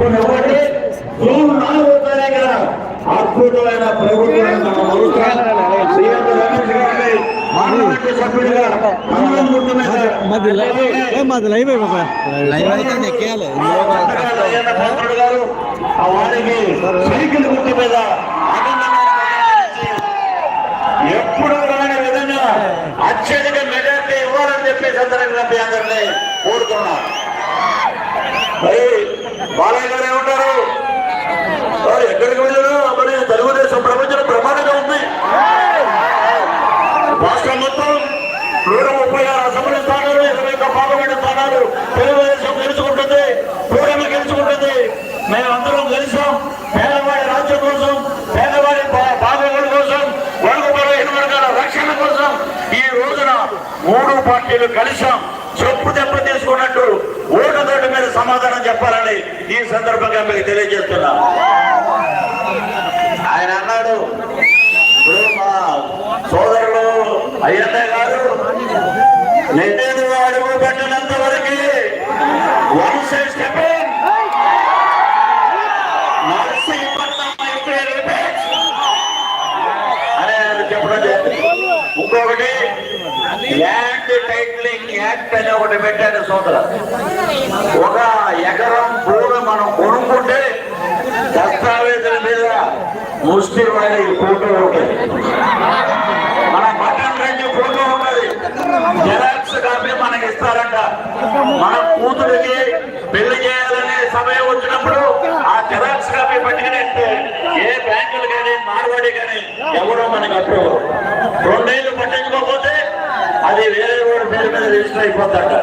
కాబట్టి జూన్ నాలుగో తారీఖున అద్భుతమైన ప్రభుత్వం మాది లైవ్ లైవ్ అయితే వారికి సైకిల్ గుర్తు మీద ఎప్పుడు విధంగా అత్యధిక మెజార్టీ ఇవ్వాలని చెప్పి సందర్భంగా మీ అందరినీ కోరుతున్నా మరి బాలయ్య గారు ఏమంటారు? ఎక్కడికి వెళ్ళారు మరి తెలుగుదేశం ప్రపంచం ప్రమాణంగా ఉంది. రాష్ట్రం మొత్తం నూట ముప్పై ఆరు అసెంబ్లీ స్థానాలు ఇరవై ఒక్క పార్లమెంట్ స్థానాలు తెలుగుదేశం గెలుచుకుంటుంది కూటమి గెలుచుకుంటుంది. మేమందరం గెలిచాం. పేదవాడి రాజ్యం కోసం పేదవాడి బా- కోసం వరకు బలహీన వర్గాల రక్షణ కోసం ఈ రోజున మూడు పార్టీలు కలిసాం చెప్పు దెబ్బతి సమాధానం చెప్పాలని ఈ సందర్భంగా మీకు తెలియజేస్తున్నా. ఆయన అన్నాడు ఇప్పుడు మా సోదరులు అయ్యన్న గారు నేను అడుగు పెట్టినంత వరకు వన్ సైడ్ అని ఒకటి పెట్టారు సోదర. ఒక ఎకరం భూమి మనం కొనుక్కుంటే దస్తావేజుల మీద ముష్టి వాడి ఫోటో ఉంటుంది. మన పట్టణ రంగు ఫోటో ఉన్నది. జెరాక్స్ కాపీ మనకి ఇస్తారంట. మన కూతురికి పెళ్ళి చేయాలనే సమయం వచ్చినప్పుడు ఆ జెరాక్స్ కాపీ పట్టుకుని వెళ్తే ఏ బ్యాంకులు కానీ మార్వాడి కానీ ఎవరో మనకి అప్పుడు రెండేళ్ళు పట్టించుకోకపోతే అది వేరే పేరు మీద రిజిస్టర్ అయిపోతాడు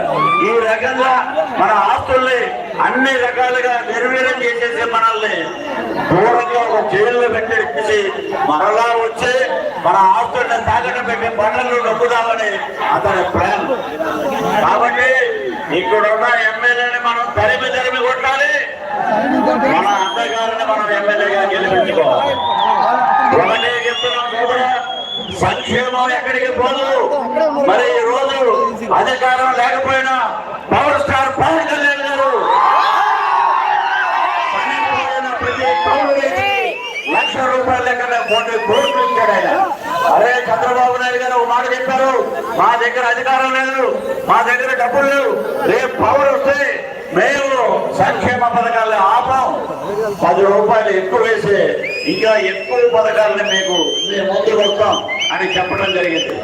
ఈ రకంగా మన ఆస్తుల్ని అన్ని రకాలుగా నిర్వీర్యం చేసేసి మనల్ని దూరంగా ఒక జైల్లో పెట్టేసి మరలా వచ్చి మన ఆస్తుల్ని తాకట్టు పెట్టి పనులు నొక్కుదామని అతని ప్లాన్. కాబట్టి ఇక్కడ ఉన్న ఎమ్మెల్యేని మనం తరిమి తరిమి కొట్టాలి. మన అందగారిని మనం ఎమ్మెల్యేగా గెలిపించుకోవాలి. ఒకటే చెప్తున్నాం సంక్షేమం ఎక్కడికి పోదు. మరి అధికారం లేకపోయినా పవర్ స్టార్ పవన్ కళ్యాణ్ గారు ప్రతి పౌరుడికి లక్ష రూపాయలు లేకుండా కొన్ని కోట్లు ఇచ్చాడు ఆయన. అరే చంద్రబాబు నాయుడు గారు ఒక మాట చెప్పారు మా దగ్గర అధికారం లేదు మా దగ్గర డబ్బులు లేవు రేపు పవర్ వస్తే మేము సంక్షేమ పథకాలను ఆపాం. పది రూపాయలు ఎక్కువ వేసి ఇంకా ఎక్కువ పథకాలను మీకు మేము ముందుకు వస్తాం అని చెప్పడం జరిగింది.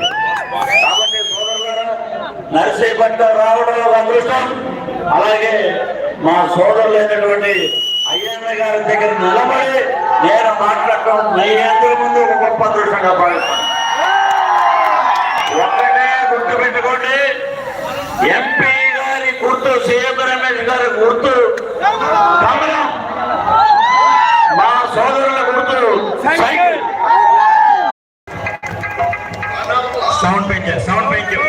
కాబట్టి నర్సీపట్నం రావడం ఒక అదృష్టం. అలాగే మా సోదరులైనటువంటి అయ్యన్న గారి దగ్గర నిలబడి నేను మాట్లాడటం అందరి ముందు ఒక గొప్ప అదృష్టంగా భావిస్తాను. ఒక్కటే గుర్తు పెట్టుకోండి ఎంపీ గారి గుర్తు సీఎం రమేష్ గారి గుర్తు కమలం మా సోదరుల గుర్తు సైకిల్. సౌండ్ పెంచే సౌండ్ పెంచు.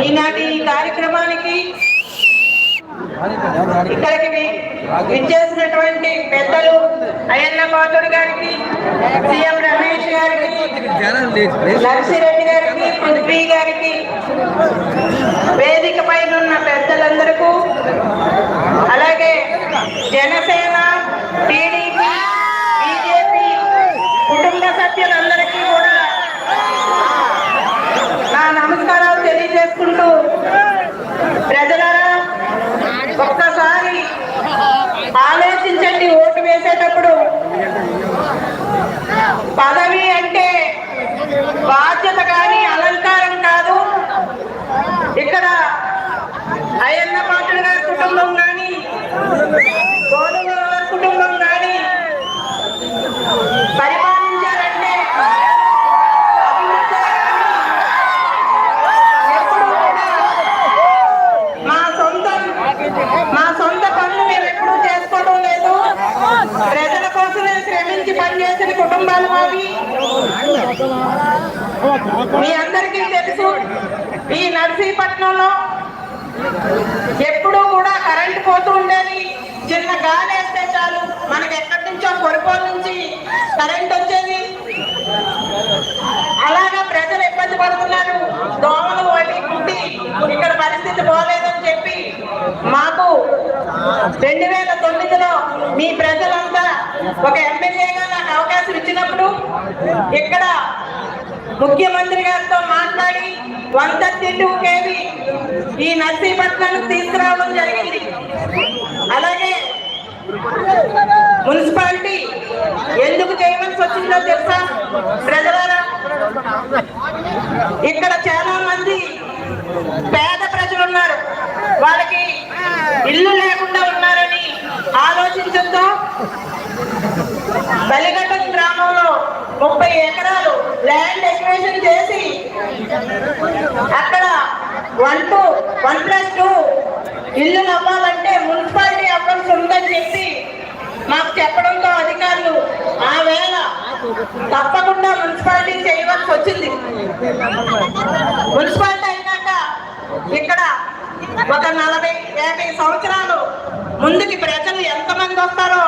ఈనాటి ఈ కార్యక్రమానికి ఇక్కడికి వి- విచ్చేసినటువంటి పెద్దలు అయ్యన్న పాత్రుడు గారికి సీఎం రమేష్ గారికి నర్సిరెడ్డి గారికి పృథ్వీ గారికి వేదిక పైన ఉన్న పెద్దలందరకు అలాగే జనసేన టీడీపీ బీజేపీ కుటుంబ సభ్యులందరికీ కూడా నా నమస్కారాలు తెలియజేసుకుంటూ ప్రజలారా ఒక్కసారి ఆలోచించండి ఓటు వేసేటప్పుడు పదవి అంటే బాధ్యత కానీ అలంకారం కాదు. ఇక్కడ అయ్యన్న పాటలు గారి కుటుంబం కానీ గోధుమ గారి కుటుంబం కానీ పరిపాలించారంటే అభివృద్ధి ఎప్పుడు కూడా మా సొంత మా సొంత పనులు మేము ఎప్పుడూ చేసుకోవడం లేదు ప్రజల కోసమే చేసిన కుటుంబాలు మావి. మీ అందరికీ తెలుసు ఈ నర్సీపట్నంలో ఎప్పుడూ కూడా కరెంట్ పోతూ ఉండేది. చిన్న గాలి వేస్తే చాలు. మనకి ఎక్కడి నుంచో పొరుపోల నుంచి కరెంట్ వచ్చేది. అలాగా ప్రజలు ఇబ్బంది పడుతున్నారు. ఇక్కడ పరిస్థితి పోలేదని చెప్పి మాకు రెండు వేల తొమ్మిదిలో మీ ప్రజలంతా ఒక ఎమ్మెల్యేగా నాకు అవకాశం ఇచ్చినప్పుడు ఇక్కడ ముఖ్యమంత్రి గారితో మాట్లాడి వంద థర్టీ టూ ఈ నర్సీపట్నానికి తీసుకురావడం జరిగింది. అలాగే మున్సిపాలిటీ ఎందుకు చేయవలసి వచ్చిందో తెలుసా? ప్రజలారా ఇక్కడ చాలా మంది పేద ప్రజలు ఉన్నారు. వాళ్ళకి ఇల్లు లేకుండా ఉన్నారని ఆలోచించద్దు. బలిఘట్టం గ్రామంలో ముప్పై ఎకరాలు ల్యాండ్ ఎక్వేషన్ చేసి అక్కడ one two one plus two ఇల్లు అవ్వాలంటే మున్సిపాలిటీ అవ్వాల్సి ఉందని చెప్పి మాకు చెప్పడంతో అధికారులు ఆ వేళ తప్పకుండా మున్సిపాలిటీ చేయవలసి వచ్చింది. మున్సిపాలిటీ ఇక్కడ ఒక నలభై యాభై సంవత్సరాలు ముందుకి ప్రజలు ఎంతమంది వస్తారో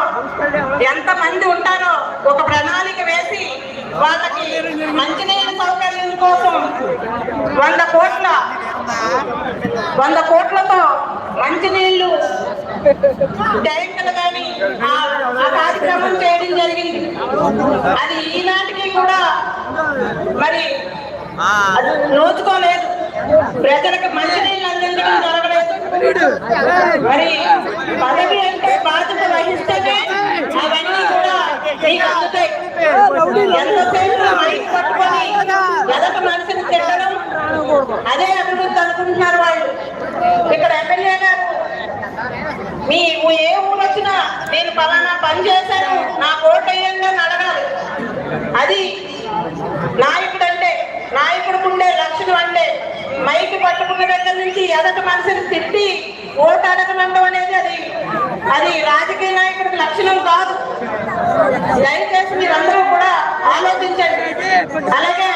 ఎంతమంది ఉంటారో ఒక ప్రణాళిక వేసి వాళ్ళకి మంచినీళ్ళ సౌకర్యం కోసం వంద కోట్ల వంద కోట్లతో మంచినీళ్ళు ట్యాంకులు కానీ ఆ కార్యక్రమం చేయడం జరిగింది. అది ఈనాటికి కూడా మరి అది నోచుకోలేదు. ప్రజలకు మంచి నీళ్ళు అందించడం జరగలేదు. మరి పదవి అంటే బాధ్యత వహిస్తేనే అవన్నీ కూడా మీకు అందుతాయి. ఎంతసేపు మైక్ పట్టుకొని ఎదట మనిషిని తిట్టడం అదే అభివృద్ధి అనుకుంటున్నారు వాళ్ళు. ఇక్కడ ఎమ్మెల్యే గారు మీ ఊ- ఏ ఊరు వచ్చినా నేను పలానా పని చేశాను నా ఓటు వేయండి అని అడగాలి. అది నాయకుడు నాయకుడికి ఉండే లక్షణం అంటే మైకి పట్టుకున్న దగ్గర నుంచి ఎదట మనిషిని తిట్టి ఓటు అడగడం అనేది అది. అది రాజకీయ నాయకుడికి లక్షణం కాదు. దయచేసి మీరందరూ కూడా ఆలోచించండి. అలాగే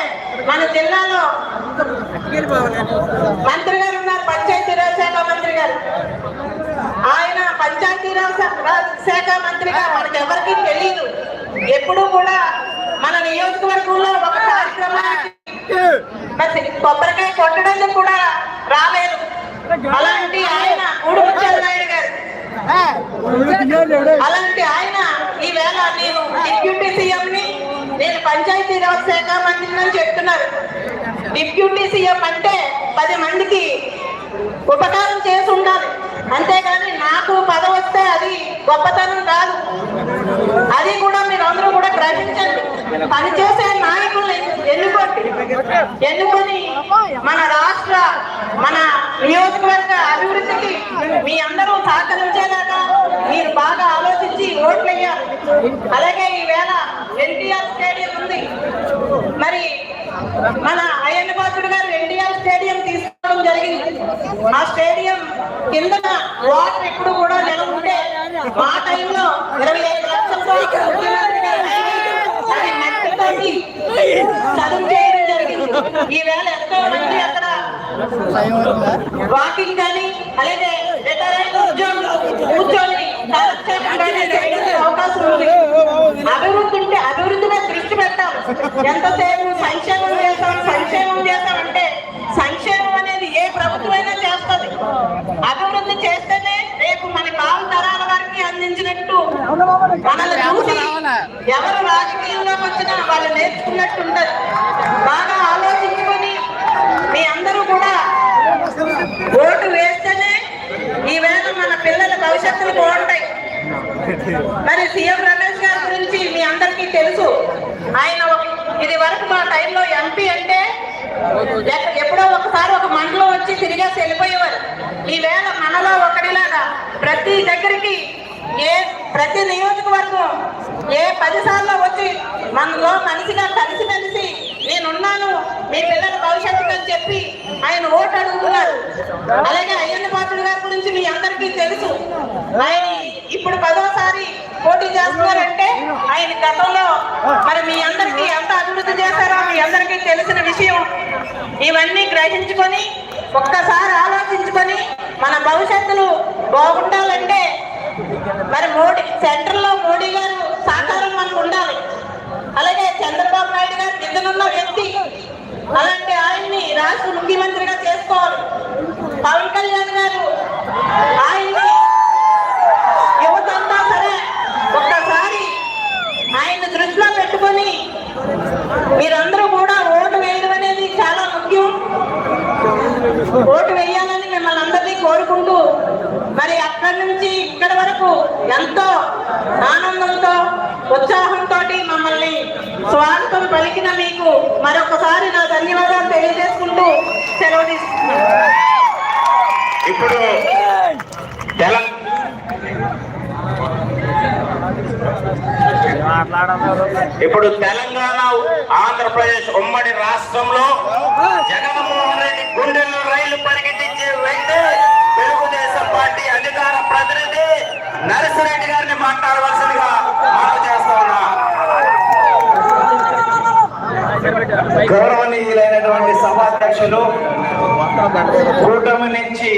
మన జిల్లాలో మంత్రి గారు ఉన్నారు పంచాయతీరాజ్ శాఖ మంత్రి గారు. ఆయన పంచాయతీరాజ్ శాఖ మంత్రిగా మనకి ఎవరికి తెలియదు ఎప్పుడూ కూడా మన నియోజకవర్గంలో ఒక కార్యక్రమానికి మరి కొబ్బరికాయ కొట్టడానికి కూడా రాలేదు. అలాంటి ఆయన ఊడుముత్యాల నాయుడు గారు. అలాంటి ఆయన ఈవేళ నేను డిప్యూటీ సీఎం ని నేను పంచాయతీరాజ్ శాఖ మంత్రిని అని చెప్తున్నారు. డిప్యూటీ సీఎం అంటే పది మందికి ఉపకారం చేసి ఉండాలి. అంతేగాని నాకు పదవి వస్తే అది గొప్పతనం కాదు. అది కూడా అందరూ కూడా గ్రహించండి. పనిచేసే నాయకుల్ని ఎన్నుకోండి. ఎన్నుకొని మన రాష్ట్ర మన నియోజకవర్గ అభివృద్ధికి మీ అందరూ సహకరించేలాగా మీరు బాగా ఆలోచించి ఓట్లు వేయాలి అలాగే ఈవేళ ఎన్టీఆర్ స్టేడియం ఉంది. మరి మన అయ్యన్న బాసుడు గారు ఎన్టీఆర్ స్టేడియం తీసుకోవడం జరిగింది. ఆ స్టేడియం కిందన వాటర్ ఎప్పుడు కూడా నిలవ ఉంటే మా టైంలో ఇరవై ఐదు లక్షలతో మట్టితోటి చదువు చేయడం జరిగింది. ఈవేళ ఎంతో మంది అక్కడ వాకింగ్ కానీ అలాగే రిటైర్ ఉద్యోగులు కూర్చొని అవకాశం ఉంది. అభివృద్ధి ఉంటే అభివృద్ధి మీద దృష్టి పెట్టాలి ఎంతసేపు సంక్షేమం చేస్తాం సంక్షేమం చేస్తాం అంటే సంక్షేమం అనేది ఏ ప్రభుత్వమైనా చేస్తుంది. అభివృద్ధి చేస్తేనే రేపు మన కాలు తరాల వారికి అందించినట్టు మనల్ని చూసి ఎవరు రాజకీయంలోకి వచ్చినా వాళ్ళు నేర్చుకున్నట్టు ఉండదు బాగా ఆలోచించుకొని మీ అందరూ కూడా ఓటు వేస్తేనే ఈవేళ మన పిల్లల భవిష్యత్తులు బాగుంటాయి. మరి సీఎం రమేష్ గారి గురించి మీ అందరికీ తెలుసు. ఆయన ఒక- ఇది వరకు మా టైంలో ఎంపీ అంటే ఎప్పుడో ఒకసారి ఒక మండలం వచ్చి తిరిగేసి వెళ్ళిపోయేవారు. ఈవేళ మనలో ఒకటిలాగా ప్రతి దగ్గరికి ఏ ప్రతి నియోజకవర్గం పదిసార్లు వచ్చి మనలో మనిషిగా కలిసి కలిసి నేనున్నాను మీ పిల్లల భవిష్యత్తు అని చెప్పి ఆయన ఓటు అడుగుతున్నారు. అలాగే అయ్యన్న పాత్రుడు గారి గురించి మీ అందరికీ తెలుసు. ఆయన ఇప్పుడు పదోసారి పోటీ చేస్తున్నారంటే ఆయన గతంలో మరి మీ అందరికీ ఎంత అభివృద్ధి చేశారో మీ అందరికీ తెలిసిన విషయం. ఇవన్నీ గ్రహించుకొని ఒక్కసారి ఆలోచించుకొని మన భవిష్యత్తులు బాగుండాలంటే మరి మోడీ సెంటర్లో మోడీ గారు సహకారం మనకు ఉండాలి. అలాగే చంద్రబాబు నాయుడు గారు నిధులున్న వ్యక్తి అలాంటి ఆయన్ని రాష్ట్ర ముఖ్యమంత్రిగా చేసుకోవాలి పవన్ కళ్యాణ్ గారు ఆయన్ని యువతంతా సరే ఒక్కసారి ఆయన దృష్టిలో పెట్టుకొని మీరందరూ కూడా ఓటు వేయడం అనేది చాలా ముఖ్యం ఓటు వేయాలని మిమ్మల్ని అందరినీ కోరుకుంటూ మరి అక్కడి నుంచి ఇక్కడి వరకు ఎంతో ఆనందంతో ఉత్సాహంతో మమ్మల్ని స్వాగతం పలికిన మీకు మరొకసారి నా ధన్యవాదాలు తెలియజేసుకుంటూ సెలవు తీసుకుంటున్నాను. ఇప్పుడు తెలంగాణ ఇప్పుడు తెలంగాణ ఆంధ్రప్రదేశ్ ఉమ్మడి రాష్ట్రంలో జగన్మోహన్ రెడ్డి గుండెల్లో రైలు పరిగెత్తించే వ్యక్తి నరసిరెడ్డి గారిని మాట్లాడవలసిందిగా మనం చేస్తా ఉన్నా. గౌరవనీయులైనటువంటి సభాధ్యక్షులు కూటమి నుంచి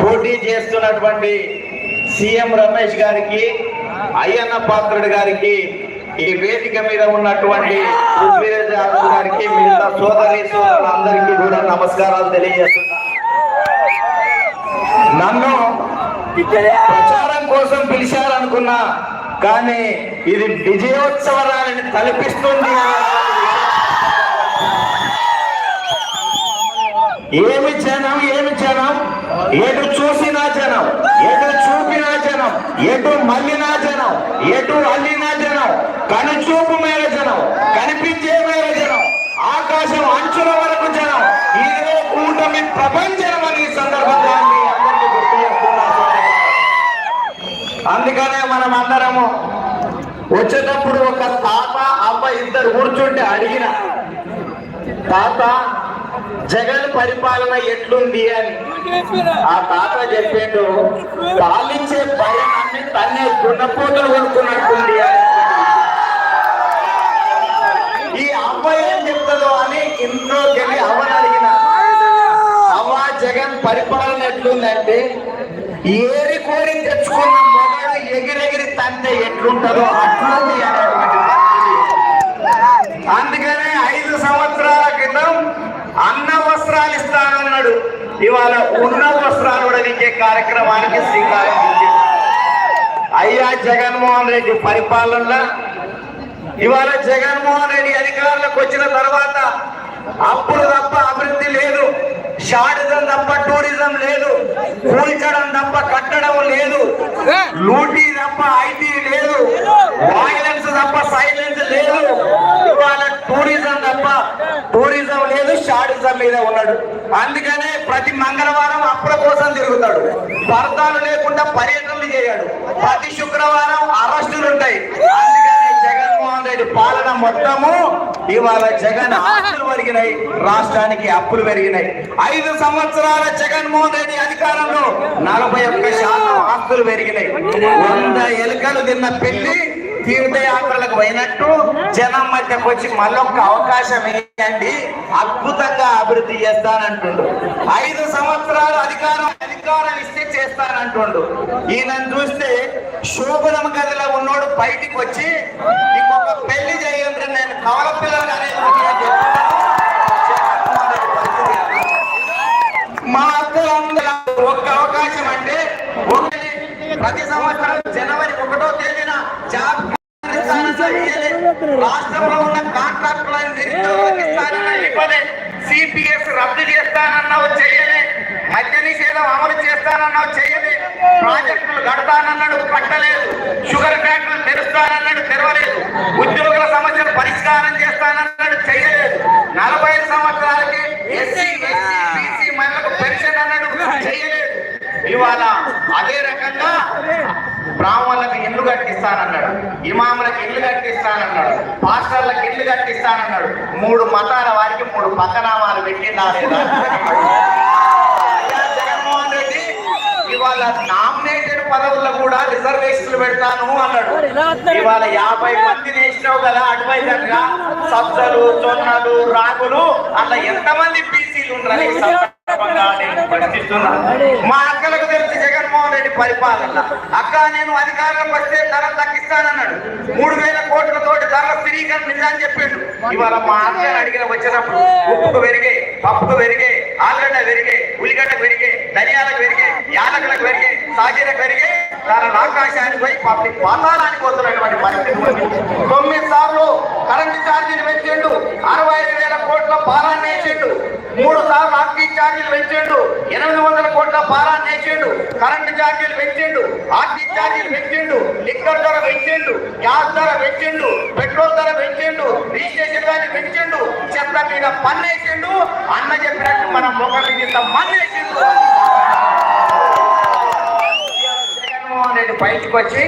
పోటీ చేస్తున్నటువంటి సీఎం రమేష్ గారికి అయ్యన్న పాత్రుడు గారికి ఈ వేదిక మీద ఉన్నటువంటి పృథ్వీరాజ్ గారికి మిగతా సోదరి సోదరులందరికీ కూడా నమస్కారాలు తెలియజేస్తున్నా. నన్ను ప్రచారం కోసం పిలిచారనుకున్నా కానీ ఇది విజయోత్సవాలని తలపిస్తుంది. ఏమి జనం ఏమి జనం? ఎటు చూసినా జనం ఎటు చూపినా జనం ఎటు మళ్ళినా జనం ఎటు అల్లినా జనం కనుచూపు మేర జనం కనిపించే మేర జనం ఆకాశం అంచుల వరకు జనం ఇదే కూటమి ప్రపంచం అని ఈ సందర్భంగా మీ అందరికీ గుర్తు చేస్తున్నాను. అందుకనే మనం అందరము వచ్చేటప్పుడు ఒక తాత అమ్మ ఇద్దరు కూర్చుంటే అడిగిన తాత జగన్ పరిపాలన ఎట్లుంది అని? ఆ తాత చెప్పిండు పాలించే భయాన్ని తన్నే దున్నపోతులు కొనుక్కున్నట్టుంది అని. ఈ అవ్వ ఏం చెప్తుందో అని ఇంట్లోకి వెళ్ళి అవ్వని అడిగిన అవ్వ జగన్ పరిపాలన ఎట్లుందంటే ఏరి కోరి తెచ్చుకున్న మొదలు ఎగిరెగిరి తంతే ఎట్లుంటుందో అట్లుంది అందుకనే ఐదు సంవత్సరాల క్రితం అన్న వస్త్రాలు ఇస్తానన్నాడు. ఇవాళ ఉన్న వస్త్రాలు కూడా ఇచ్చే కార్యక్రమానికి శ్రీకారం అయ్యా జగన్మోహన్ రెడ్డి పరిపాలనలో. ఇవాళ జగన్మోహన్ రెడ్డి అధికారంలోకి వచ్చిన తర్వాత అప్పుడు తప్ప అభివృద్ధి లేదు. షాడిజం తప్ప టూరిజం లేదు. కూల్చడం తప్ప కట్టడం లేదు. లూటీ తప్ప ఐటీ లేదు. వాయిలెన్స్ తప్ప సైలెన్స్ లేదు. ఇవాళ టూరిజం తప్ప టూరిజం లేదు షాడిజం మీద ఉన్నాడు. అందుకనే ప్రతి మంగళవారం అప్పుల కోసం తిరుగుతాడు. పర్దాలు లేకుండా పర్యటనలు చేయడు. ప్రతి శుక్రవారం అరెస్టులు ఉంటాయి అందుకనే జగన్మోహన్ రెడ్డి పాలన మొత్తము ఇవాళ జగన్ ఆస్తులు పెరిగినాయి రాష్ట్రానికి అప్పులు పెరిగినాయి. ఐదు సంవత్సరాల జగన్మోహన్ రెడ్డి అధికారంలో నలభై ఒక్క శాతం ఆస్తులు పెరిగినాయి. వంద ఎలుకలు తిన్న పెళ్ళి తీర్థయాత్రలకు పోయినట్టు జనం మధ్యకు వచ్చి మళ్ళొక్క అవకాశం ఇవ్వండి అద్భుతంగా అభివృద్ధి చేస్తానంటుండు. ఐదు సంవత్సరాలు అధికారం అధికారం ఇస్తే చేస్తానంటుండు. ఈయనను చూస్తే శోభనం గదిలో ఉన్నోడు బయటికి వచ్చి ఇంకొక పెళ్ళి చేయండి నేను కవల పిల్లలు అనేది మా అక్కలందరూ ఒక్క అవకాశం అంటే ప్రతి సంవత్సరం ఒకటో తేదీన జాబ్. రాష్ట్రంలో ఉన్న కాంట్రాక్టులను నిరుద్యోగులకు ఇస్తానని ఇవ్వలే. సిపిఎస్ రద్దు చేస్తానన్నావు చేయలే. మద్య నిషేధం అమలు చేస్తానన్నావు చేయలే. ప్రాజెక్టులు కడతానన్నాడు కట్టలేదు. షుగర్ ఫ్యాక్టరీలు తెరుస్తానన్నాడు తెరవలేదు. ఉద్యోగుల సమస్యలు కట్టిస్తానన్నాడు. ఇమాములకు ఇల్లు కట్టిస్తానన్నాడు. పాస్టర్లకు ఇల్లు కట్టిస్తానన్నాడు. మూడు మతాల వారికి మూడు పక్కనామాలు లేదా? జగన్మోహన్ రెడ్డి ఇవాళ నామినేటెడ్ పదవుల్లో కూడా రిజర్వేషన్లు పెడతాను అన్నాడు. ఇవాళ యాభై మంది వేసినావు కదా అడ్వైజర్ సబ్జలు జొన్నలు రాగులు అలా ఎంతమంది బీసీలు ఉన్నారు. మా అక్కలకు తెలిసి జగన్మోహన్ రెడ్డి పరిపాలన. అక్క నేను అధికారంలోకి వస్తే ధర తగ్గిస్తానన్నాడు. మూడు వేల కోట్లతోటి ధరల స్థిరీకరణ నిజాన్ని చెప్పిండు. ఇవాళ మా అక్కని అడిగిన వచ్చినప్పుడు ఉప్పుకు పెరిగే పప్పుకు పెరిగే ఆలుగడ్డ పెరిగే ఉల్లిగడ్డ పెరిగే ధనియాలకు పెరిగే యాలకులకు పెరిగే సాజీలకు పెరిగే తన ఆకాశానికి పోయి పబ్లిక్ పాతాళానికి పోతున్నటువంటి పరిస్థితి తొమ్మిది సార్లు కరెంటు ఛార్జీలు పెంచిండు అరవై ఐదు వేల కోట్ల భారాన్ని వేసిండు. మూడు సార్లు ఆర్టీ ఛార్జీలు పెంచిండు ఎనిమిది వందల కోట్ల భారాన్ని వేసిండు కరెంటు ఛార్జీలు పెంచిండు ఆర్టీ ఛార్జీలు పెంచిండు లిక్కర్ ధర పెంచిండు గ్యాస్ ధర పెంచిండు పెట్రోల్ ధర పెంచిండు రిజిస్ట్రేషన్ ధర పెంచిండు చెత్త మీద పన్నేసిండు అన్న చెప్పినట్టు మనం మొగల మీద జగన్మోహన్ రెడ్డి బయటకు వచ్చి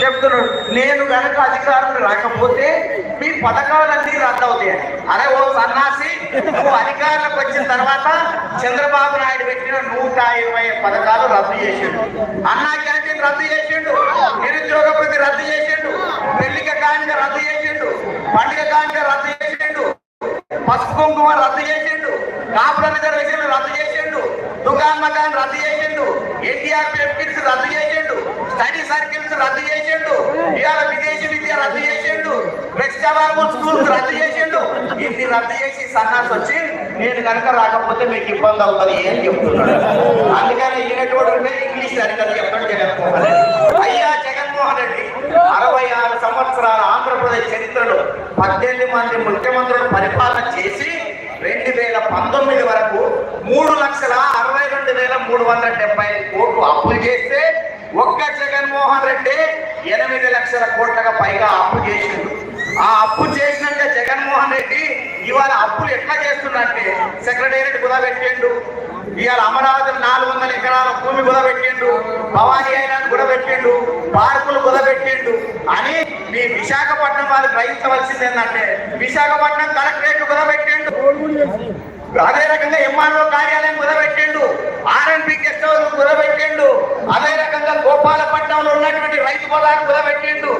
చెప్తున్నాడు నేను కనుక అధికారులు రాకపోతే మీ పథకాలన్నీ రద్దవుతాయి అరే ఓ సన్నాసి నువ్వు అధికారులకు వచ్చిన తర్వాత చంద్రబాబు నాయుడు పెట్టిన నూట ఇరవై పథకాలు రద్దు చేసిండు. అన్నా క్యాంటీన్ రద్దు చేసిండు నిరుద్యోగ ప్రతి రద్దు చేసిండు పెళ్ళిక కానుక రద్దు చేసిండు పండుగ కానుక రద్దు చేసిండు పసుపు కుంకుమ రద్దు చేసిండు కాపుల రిజర్వేషన్లు రద్దు చేసిండు దుకాన్ మకాన్ రద్దు చేసిండు ఎన్టీఆర్ బెనిఫిట్స్ రద్దు చేసిండు స్టడీ సర్కిల్స్ రద్దు చేసిండు ఇవాళ విదేశీ విద్య రద్దు చేసిండు వెజిటబుల్ స్కూల్స్ రద్దు చేసిండు. ఇన్ని రద్దు చేసి సన్నాసి వచ్చి నేను కనుక రాకపోతే మీకు ఇబ్బంది అవుతుంది ఏం చెప్తున్నాడు? అందుకని ఈయనటువంటి ఇంగ్లీష్ సరిగ్గా చెప్పండి జగన్మోహన్ రెడ్డి. అయ్యా జగన్మోహన్ రెడ్డి అరవై ఆరు సంవత్సరాల ఆంధ్రప్రదేశ్ చరిత్రలో పద్దెనిమిది మంది ముఖ్యమంత్రులు పరిపాలన చేసి రెండు వేల పంతొమ్మిది వరకు మూడు లక్షల అరవై రెండు వేల మూడు వందల డెబ్బై ఐదు కోట్లు అప్పులు చేస్తే ఒక్క జగన్మోహన్ రెడ్డి ఎనిమిది లక్షల కోట్లకు పైగా అప్పు చేసిండు. ఆ అప్పు చేసినాక జగన్మోహన్ రెడ్డి ఇవాళ అప్పులు ఎట్లా చేస్తుందంటే సెక్రటేరియట్ కుదబెట్టిండు ఇవాళ అమరావతి నాలుగు వందల ఎకరాల భూమి కుదబెట్టిండు భవానీ ఐలాండ్ కుదబెట్టిండు పార్కులు కుదబెట్టిండు అని మీ విశాఖపట్నం వాళ్ళు గ్రహించవలసింది ఏంటంటే విశాఖపట్నం కలెక్టరేట్ కుదబెట్టిండు అదే రకంగా ఎంఆర్ఓ కార్యాలయం కుదబెట్టిండు R N P guest house కుదబెట్టిండు అదే రకంగా గోపాలపట్నంలో ఉన్నటువంటి రైతు బజార్ కుదబెట్టిండు